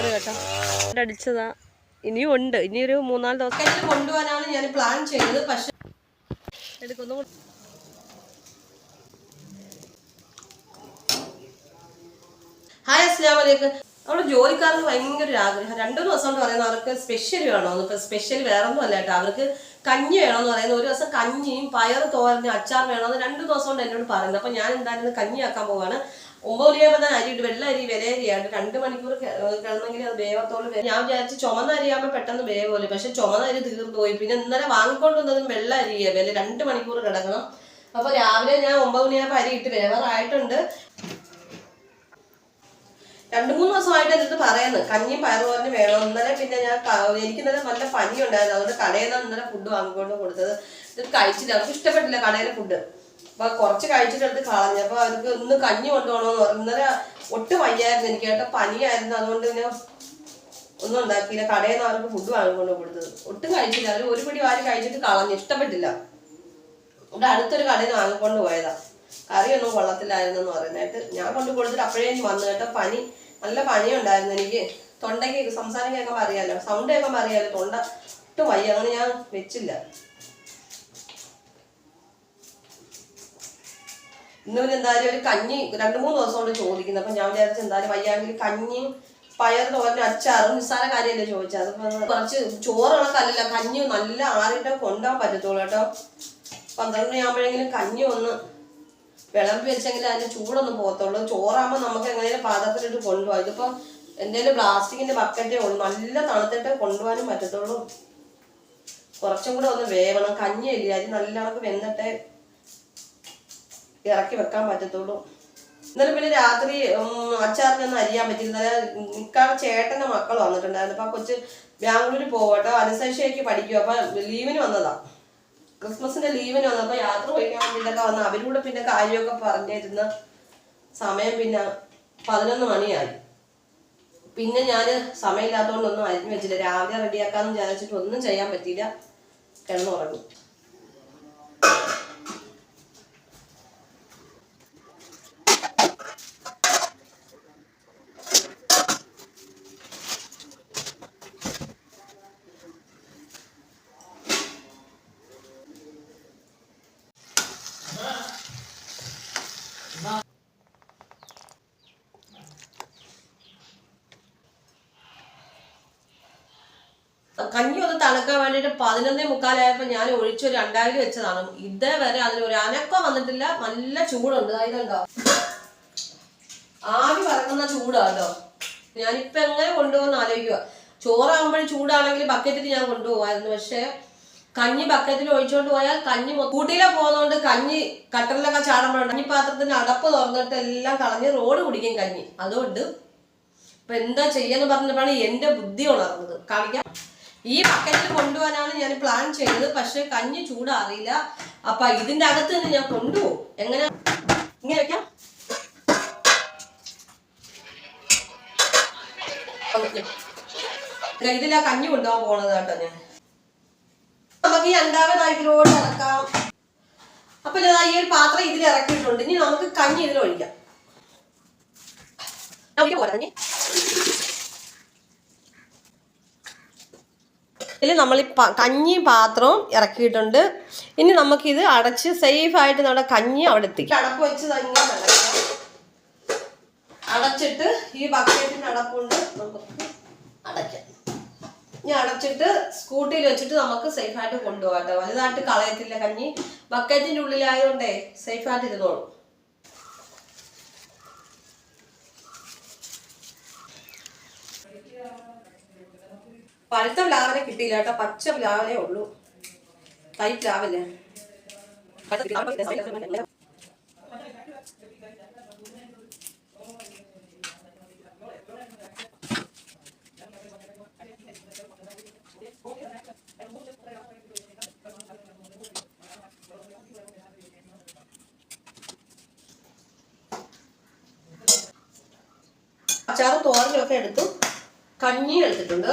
പാട് കേട്ടോ. അടിച്ചതാ. ഇനിയും ഉണ്ട്. ഇനിയൊരു മൂന്നാൽ ദിവസം കൊണ്ടുപോകാനാണ് ഞാൻ പ്ലാൻ ചെയ്തത്. പക്ഷെ എടുക്കുന്നു. ഹായ് അസ്ലാം വലൈക്കും നമ്മുടെ ജോലിക്കാർക്ക് ഭയങ്കര ഒരു ആഗ്രഹം. രണ്ടു ദിവസം കൊണ്ട് പറയുന്നത് അവർക്ക് സ്പെഷ്യൽ വേണമെന്ന് ഇപ്പൊ സ്പെഷ്യൽ വേറൊന്നും അല്ല കേട്ടോ. അവർക്ക് കഞ്ഞി വേണമെന്ന് പറയുന്നത് ഒരു ദിവസം കഞ്ഞിയും പയർ തോരനും അച്ചാർ വേണമെന്ന് രണ്ടു ദിവസം കൊണ്ട് എന്നോട് പറയുന്നത്. അപ്പൊ ഞാൻ എന്തായാലും കഞ്ഞിയാക്കാൻ പോവാണ്. ഒമ്പത് മണിയാകുമ്പോൾ തന്നെ അരി ഇട്ട് വെള്ള അരി വിലയരിയാണ് രണ്ട് മണിക്കൂർ കിടന്നെങ്കിൽ അത് വേവത്തോളം ഞാൻ വിചാരിച്ചു ചുമന്ന അരിയാകുമ്പോൾ പെട്ടെന്ന് വേവല്ലേ പക്ഷെ ചുമന്ന അരി തീർന്നു പോയി. പിന്നെ ഇന്നലെ വാങ്ങിക്കൊണ്ട് വന്നതും വെള്ള അരിയാണ് വില രണ്ട് മണിക്കൂർ കിടക്കണം. അപ്പൊ രാവിലെ ഞാൻ ഒമ്പത് മണിയാകുമ്പോൾ അരി ഇട്ട് വേവറായിട്ടുണ്ട്. രണ്ടു മൂന്ന് ദിവസമായിട്ട് എന്നിട്ട് പറയുന്നു. കഞ്ഞിയും പയറുതോരനും വേണം. ഇന്നലെ പിന്നെ ഞാൻ എനിക്ക് ഇന്നലെ നല്ല പനി ഉണ്ടായിരുന്നു അതുകൊണ്ട് കടയിൽ നിന്നാണ് ഇന്നലെ ഫുഡ് വാങ്ങിക്കൊണ്ട് കൊടുത്തത്. ഇത് കഴിച്ചില്ല. അവർക്ക് ഇഷ്ടപ്പെട്ടില്ല കടയിലെ ഫുഡ് അപ്പൊ കുറച്ച് കഴിച്ചിട്ടെടുത്ത് കളഞ്ഞു. അപ്പൊ അവർക്ക് ഇന്ന് കഞ്ഞി കൊണ്ടുപോകണമെന്ന് പറഞ്ഞു. ഇന്നലെ ഒട്ടും വയ്യായിരുന്നു എനിക്ക്. കേട്ടോ പനിയായിരുന്നു. അതുകൊണ്ട് പിന്നെ ഒന്നും ഉണ്ടാക്കിയില്ല. കടയിൽ നിന്ന് അവർക്ക് ഫുഡ് വാങ്ങിക്കൊണ്ട് കൊടുത്തത്. ഒട്ടും കഴിച്ചില്ല. അവർ ഒരു പിടി വാരി കഴിച്ചിട്ട് കളഞ്ഞു. ഇഷ്ടപ്പെട്ടില്ല. ഇവിടെ അടുത്തൊരു കടയിൽ നിന്ന് വാങ്ങിക്കൊണ്ട് പോയതാ. കറിയൊന്നും കൊള്ളത്തില്ലായിരുന്നു എന്ന് പറയുന്നതായിട്ട് ഞാൻ കൊണ്ട് കൊടുത്തിട്ട് അപ്പോഴേ വന്നു കേട്ടോ. പനി നല്ല പനി ഉണ്ടായിരുന്നു എനിക്ക്. തൊണ്ടയ്ക്ക് സംസാരം കേൾക്കുമ്പോൾ അറിയാലോ. സൗണ്ട് കേൾക്കുമ്പോൾ അറിയാലോ. തൊണ്ട ഒട്ടും വയ്യ. അങ്ങനെ ഞാൻ വെച്ചില്ല. ഇന്ന് പിന്നെ എന്തായാലും ഒരു കഞ്ഞി രണ്ട് മൂന്ന് ദിവസം കൊണ്ട് ചോദിക്കുന്നത് അപ്പൊ ഞാൻ വിചാരിച്ചു എന്തായാലും വയ്യാങ്കിൽ കഞ്ഞിയും പയർ തോരനും അച്ചാറും നിസ്സാര കാര്യമല്ലേ ചോദിച്ചത് കുറച്ച് ചോറ് കല്ലില്ല കഞ്ഞി നല്ല ആറിട്ട് കൊണ്ടുപോകാൻ പറ്റത്തുള്ളൂ കേട്ടോ. പന്ത്രണ്ട് മണിയാകുമ്പോഴെങ്കിലും കഞ്ഞി ഒന്ന് വിളമ്പി വെച്ചെങ്കിൽ അതിന്റെ ചൂടൊന്നും പോകത്തുള്ളൂ. ചോറാകുമ്പോൾ നമുക്ക് എങ്ങനെയും പാത്രത്തിലിട്ട് കൊണ്ടുപോകാം. ഇതിപ്പോ എന്തെങ്കിലും പ്ലാസ്റ്റിക്കിന്റെ ബക്കറ്റേ ഉള്ളൂ. നല്ല തണുത്തിട്ടേ കൊണ്ടുപോകാനും പറ്റത്തുള്ളൂ. കുറച്ചും കൂടെ ഒന്ന് വേവണം. കഞ്ഞി അല്ലേ അരി നല്ല വെന്നിട്ടേ ഇറക്കി വെക്കാൻ പറ്റത്തുള്ളൂ. ഇന്നലെ പിന്നെ രാത്രി അച്ചാറിനൊന്നും അരിയാൻ പറ്റില്ല ഇക്കാട് ചേട്ടന്റെ മക്കൾ വന്നിട്ടുണ്ടായിരുന്നു. അപ്പൊ ആ കൊച്ച് ബാംഗ്ലൂരിൽ പോകട്ടോ. അനുസരിച്ചേക്ക് പഠിക്കും അപ്പൊ ലീവിന് വന്നതാ. ക്രിസ്മസിന്റെ ലീവിന് വന്നപ്പോൾ യാത്ര പോയിക്കാൻ വേണ്ടിയിട്ടൊക്കെ വന്ന് അവരോട് പിന്നെ കാര്യമൊക്കെ പറഞ്ഞിരുന്ന സമയം പിന്നെ പതിനൊന്ന് മണിയായി. പിന്നെ ഞാൻ സമയമില്ലാത്തതുകൊണ്ടൊന്നും അരിഞ്ഞു വെച്ചില്ല. രാവിലെ റെഡിയാക്കാന്ന് വിചാരിച്ചിട്ട് ഒന്നും ചെയ്യാൻ പറ്റിയില്ല. കിടന്നുറങ്ങി. കഞ്ഞി വേണ്ടിട്ട് പതിനൊന്നേ മുക്കാലായപ്പോ ഞാൻ ഒഴിച്ചൊരു രണ്ടായിരം വെച്ചതാണ്. ഇതേവരെ അതിന് ഒരു അനക്കം വന്നിട്ടില്ല. നല്ല ചൂടുണ്ട്. ഇതുണ്ടോ? ആവി പറക്കുന്ന ചൂടാട്ടോ ഞാനിപ്പോ എങ്ങനെ കൊണ്ടുപോകുന്ന ആലോചിക്കുക ചോറാകുമ്പോഴും ചൂടാണെങ്കിൽ ബക്കറ്റിൽ ഞാൻ കൊണ്ടുപോകായിരുന്നു പക്ഷെ കഞ്ഞി ബക്കറ്റിൽ ഒഴിച്ചുകൊണ്ട് പോയാൽ കഞ്ഞി കൂട്ടിയിലെ പോകുന്നതുകൊണ്ട് കഞ്ഞി കട്ടറിലൊക്കെ ചാടുമ്പോഴുണ്ട്. കഞ്ഞി പാത്രത്തിന്റെ അടപ്പ് തുറന്നിട്ട് എല്ലാം കളഞ്ഞ് റോഡ് കുടിക്കും കഞ്ഞി. അതുകൊണ്ട് ഇപ്പൊ എന്താ ചെയ്യാന്ന് പറഞ്ഞപ്പോഴാണ് എന്റെ ബുദ്ധി ഉണർന്നത്. കാണിക്കാം ഈ ബക്കറ്റിൽ കൊണ്ടുപോകാനാണ് ഞാൻ പ്ലാൻ ചെയ്തത്. പക്ഷെ കഞ്ഞി ചൂടാറിയില്ല. അപ്പൊ ഇതിന്റെ അകത്ത് നിന്ന് ഞാൻ കൊണ്ടുപോകും. എങ്ങനെ? ഇങ്ങനെ വെക്കാം. ഇതില കഞ്ഞി കൊണ്ടുപോകാൻ പോണത് കേട്ടോ ഞാൻ. നമുക്ക് ഈ രണ്ടാമതായിട്ടിലോട്ട് ഇറക്കാം. അപ്പൊ ഞാൻ ഈ ഒരു പാത്രം ഇതിൽ ഇറക്കിയിട്ടുണ്ട്. ഇനി നമുക്ക് കഞ്ഞി ഇതിൽ ഒഴിക്കാം. പോരാ ഇതിൽ നമ്മൾ കഞ്ഞി പാത്രവും ഇറക്കിയിട്ടുണ്ട്. ഇനി നമുക്കിത് അടച്ച് സേഫ് ആയിട്ട് നമ്മുടെ കഞ്ഞി അവിടെ എത്തിക്കും അടപ്പ് വെച്ച് തന്നെ അടച്ചിട്ട് ഈ ബക്കറ്റിന് അടപ്പുണ്ട് നമുക്ക് അടയ്ക്കാം. ഇനി അടച്ചിട്ട് സ്കൂട്ടിയിൽ വെച്ചിട്ട് നമുക്ക് സേഫായിട്ട് കൊണ്ടുപോകാം കേട്ടോ. വലുതായിട്ട് കളയത്തില്ല കഞ്ഞി. ബക്കറ്റിന്റെ ഉള്ളിലായതുകൊണ്ടേ സേഫായിട്ട് ഇരുന്നോളും. പഴുത്ത പ്ലാവിനെ കിട്ടിയില്ല കേട്ടോ. പച്ച പ്ലാവിനെ ഉള്ളൂ. തൈ പ്ലാവില്ലേ അച്ചാറും തോരനും ഒക്കെ എടുത്തു കഞ്ഞി എടുത്തിട്ടുണ്ട്.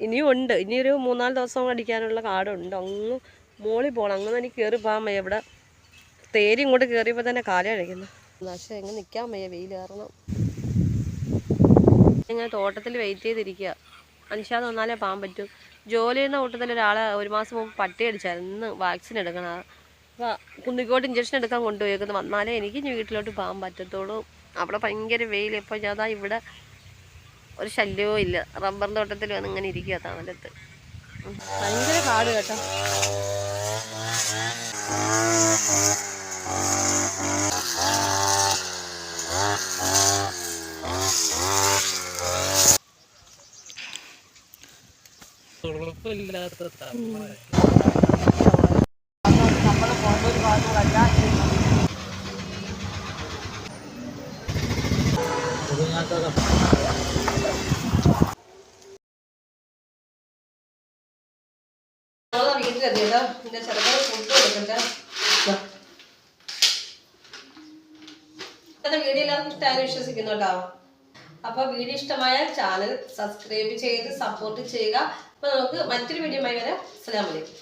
ഇനിയും ഉണ്ട്. ഇനിയൊരു മൂന്നാൽ ദിവസം അടിക്കാനുള്ള കാടുണ്ട്. അങ്ങ് മോളി പോകണം അങ്ങനെ എനിക്ക് കയറി പോകാൻ വയ്യ. ഇവിടെ തേരി ഇങ്ങോട്ട് കയറിയപ്പോൾ തന്നെ കാലം അഴിക്കുന്നു പക്ഷേ എങ്ങനെ നിൽക്കാൻ വയ്യ. വെയിൽ കാരണം. ഇങ്ങനെ തോട്ടത്തിൽ വെയിറ്റ് ചെയ്തിരിക്കുക അനുഷാദ് വന്നാലേ പോകാൻ പറ്റും. ജോലി ചെയ്യുന്ന കൂട്ടത്തിൽ ഒരാളെ ഒരു മാസം മുമ്പ് പട്ടി അടിച്ചായിരുന്നു. ഇന്ന് വാക്സിൻ എടുക്കണം അപ്പോൾ കുന്നിക്കോട്ട് ഇഞ്ചക്ഷൻ എടുക്കാൻ കൊണ്ടുപോയേക്കുന്നത് വന്നാലേ എനിക്ക് വീട്ടിലോട്ട് പോകാൻ പറ്റത്തുള്ളൂ. അവിടെ ഭയങ്കര വെയിൽ. ഇപ്പോൾ ഞാൻ ഇവിടെ ഒരു ശല്യവും ഇല്ല. റബ്ബർ തോട്ടത്തിൽ വന്ന് ഇങ്ങനെ ഇരിക്കുക തണലത്ത്. ഉം. ഭയങ്കര കാട് കേട്ടോ. കുഴപ്പമില്ലാത്ത വീട്ടിലെത്തിയല്ലോ എന്റെ ചെറുക്കന് ഫുഡ് കൊടുക്കട്ടെ വീഡിയോ എല്ലാവർക്കും ഇഷ്ടമായി വിശ്വസിക്കുന്നു കേട്ടോ അപ്പൊ വീഡിയോ ഇഷ്ടമായാൽ ചാനൽ സബ്സ്ക്രൈബ് ചെയ്ത് സപ്പോർട്ട് ചെയ്യുക. അപ്പൊ നമുക്ക് മറ്റൊരു വീഡിയോ വരാം. അസ്സലാമലൈക്കും